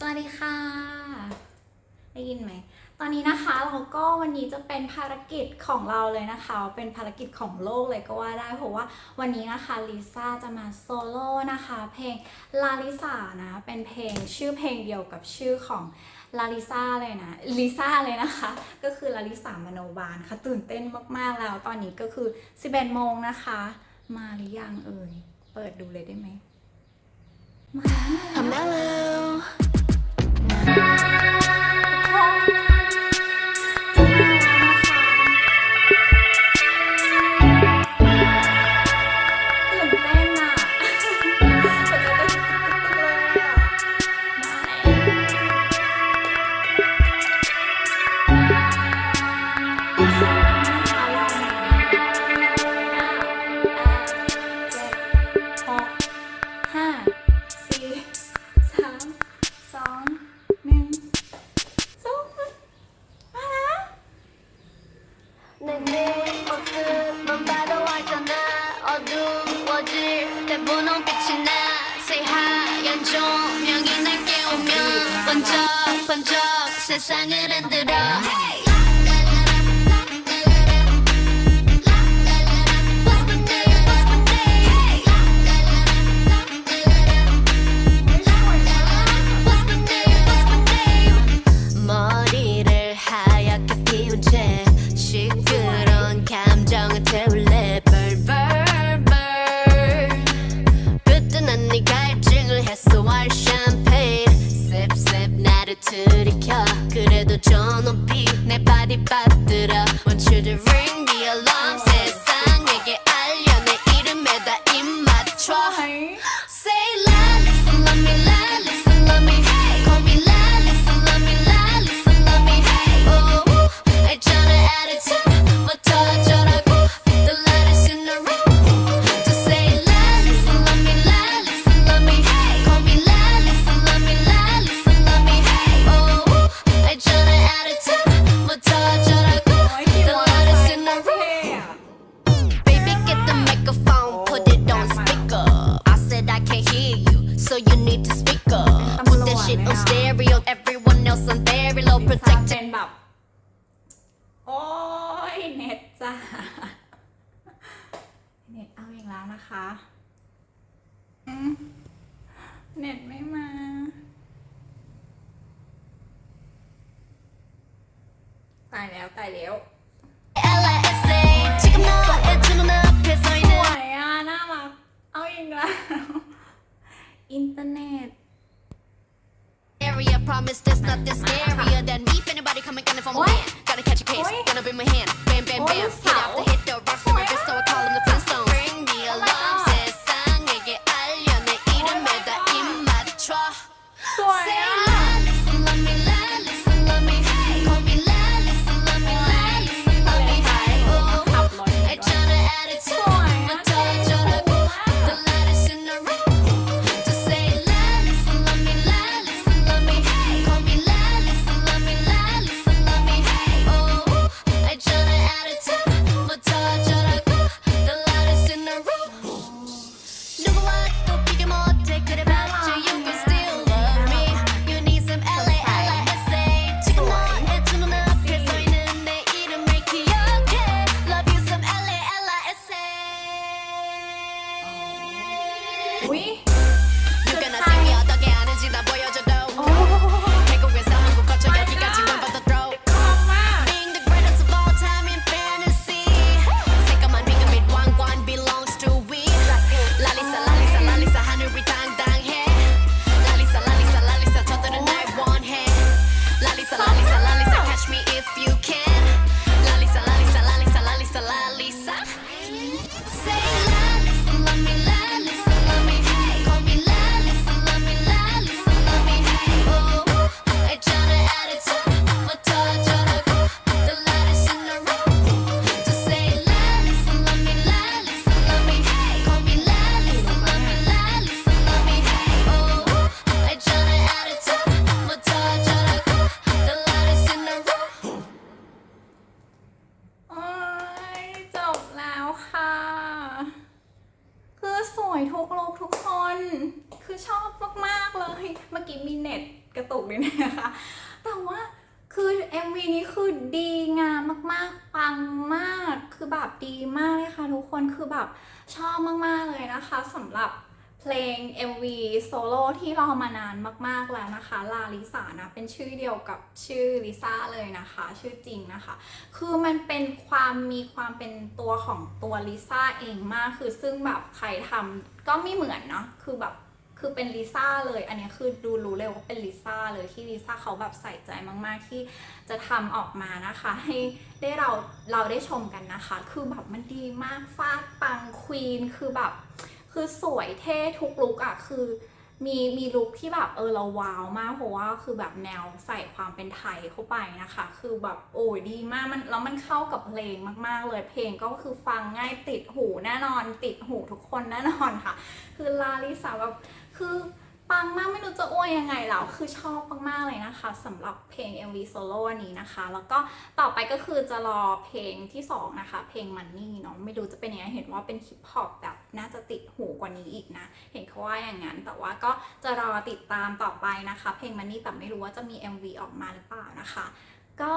สวัสดีค่ะ ได้ยินไหม ตอนนี้นะคะเราก็วันนี้จะเป็นภารกิจของเราเลยนะคะ เป็นภารกิจของโลกเลยก็ว่าได้ เพราะว่าวันนี้นะคะลิซ่าจะมาโซโล่นะคะ เพลงลาลิซานะ เป็นเพลงชื่อเพลงเดียวกับชื่อของลาลิซาเลยนะลิซ่าเลยนะคะ ก็คือลาลิสามโนบาลค่ะตื่นเต้นมากๆแล้ว ตอนนี้ก็คือ 11โมงนะคะ มาหรือยังเอ่ย เปิดดูเลยได้ไหม 어두워질 때 분홍빛이 나. 새하얀 조명이 날 깨우면 번쩍 번쩍 세상을 흔들어 들이켜. 그래도 저 높이 내 바디 받들어 Want you to ring เป็นแบบ โอ้ยเน็ตจ้าเน็ตเอาเองกแล้วนะคะเน็ตไม่มาตายแล้วตายแล้วสวยอะน่ารักเอาเองกแล้วอินเทอร์เน็ต Promise this not this scarier than me. If anybody coming, gonna phone my Oi. man. Gotta catch a case, Oi. gonna bring my hand. Bam, bam, Oi, bam. Hit after Sal. hit, the rocks in my wrist, so I call them the Flintstones. we กีบีเน็ตกระตุกนิดนึงนะคะ แต่ว่าคือ MV นี้คือดีงามมากๆ ปังมาก คือแบบดีมากเลยค่ะทุกคน คือแบบชอบมากๆเลยนะคะสำหรับเพลง MV โซโล่ที่รอมานานมากๆแล้วนะคะ ลาลิสานะ เป็นชื่อเดียวกับชื่อลิซ่าเลยนะคะ ชื่อจริงนะคะ คือมันเป็นความมีความเป็นตัวของตัวลิซ่าเองมาก คือซึ่งแบบใครทำก็ไม่เหมือนเนาะ คือแบบ คือเป็นลิซ่าเลย อันนี้คือดูรู้เลยว่าเป็นลิซ่าเลยที่ลิซ่าเขาแบบใส่ใจมากๆที่จะทำออกมานะคะ ให้ได้เราเราได้ชมกันนะคะ คือแบบมันดีมากฟาดปังควีนคือแบบ คือสวยเท่ทุกลุกอะคือมีมีลุคที่แบบเออเราว้าวมากเพราะว่าคือแบบแนวใส่ความเป็นไทยเข้าไปนะคะ คือแบบโอ้ยดีมากมันแล้วมันเข้ากับเพลงมากๆ เลยเพลงก็คือฟังง่ายติดหูแน่นอนติดหูทุกคนแน่นอนค่ะ คือลาลิสาแบบ คือปังมากไม่รู้จะอ้วยยังไงแล้ว คือชอบมากๆเลยนะคะสำหรับเพลง MV Solo อันนี้นะคะ แล้วก็ต่อไปก็คือจะรอเพลงที่สองนะคะ เพลง Money เนาะไม่รู้จะเป็นยังไงเห็นว่าเป็นฮิปฮอปแบบน่าจะติดหูกว่านี้อีกนะ เห็นเขาว่าอย่างนั้น แต่ว่าก็จะรอติดตามต่อไปนะคะ เพลง Money แต่ไม่รู้ว่าจะมี MV ออกมาหรือเปล่านะคะ ก็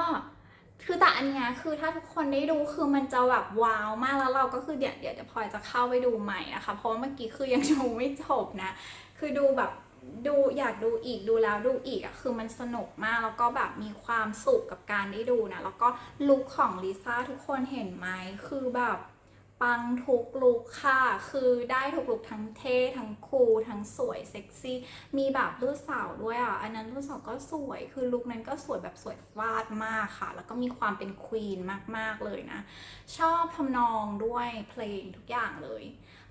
คือแต่อันนี้คือถ้าทุกคนได้ดูคือมันจะแบบว้าวมากแล้วเราก็คือเดี๋ยวเดี๋ยวเดี๋ยวพลอยจะเข้าไปดูใหม่นะคะ เพราะว่าเมื่อกี้คือยังดูไม่จบนะ คือดูแบบดูอยากดูอีกดูแล้วดูอีกอะคือมันสนุกมากแล้วก็แบบมีความสุขกับการได้ดูนะแล้วก็ลุคของลิซ่าทุกคนเห็นไหมคือแบบปังทุกลุคค่ะ คือได้ทุกลุคทั้งเท่ ทั้งคูลทั้งสวยเซ็กซี่ มีแบบลูกสาวด้วยอะ อันนั้นลูกสาวก็สวย คือลุคนั้นก็สวยแบบสวยฟาดมากค่ะ แล้วก็มีความเป็นควีนมากๆเลยนะ ชอบทำนองด้วยเพลงทุกอย่างเลย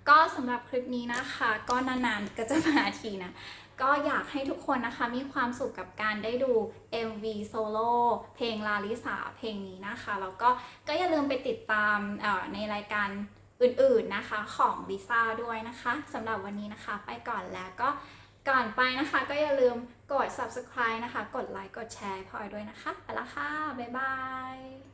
ก็สำหรับคลิปนี้นะคะ ก็นานๆก็จะมาทีนะ ก็อยากให้ทุกคนนะคะมีความสุขกับการได้ดู MV Solo เพลงลาลิสาเพลงนี้นะคะ แล้วก็ก็อย่าลืมไปติดตามในรายการอื่นๆนะคะของลิซ่าด้วยนะคะสำหรับวันนี้นะคะ ไปก่อนแล้วก็ก่อนไปนะคะ ก็อย่าลืมกด subscribe นะคะ กดไลค์กดแชร์พลอยด้วยนะคะไปละค่ะ บ๊ายบาย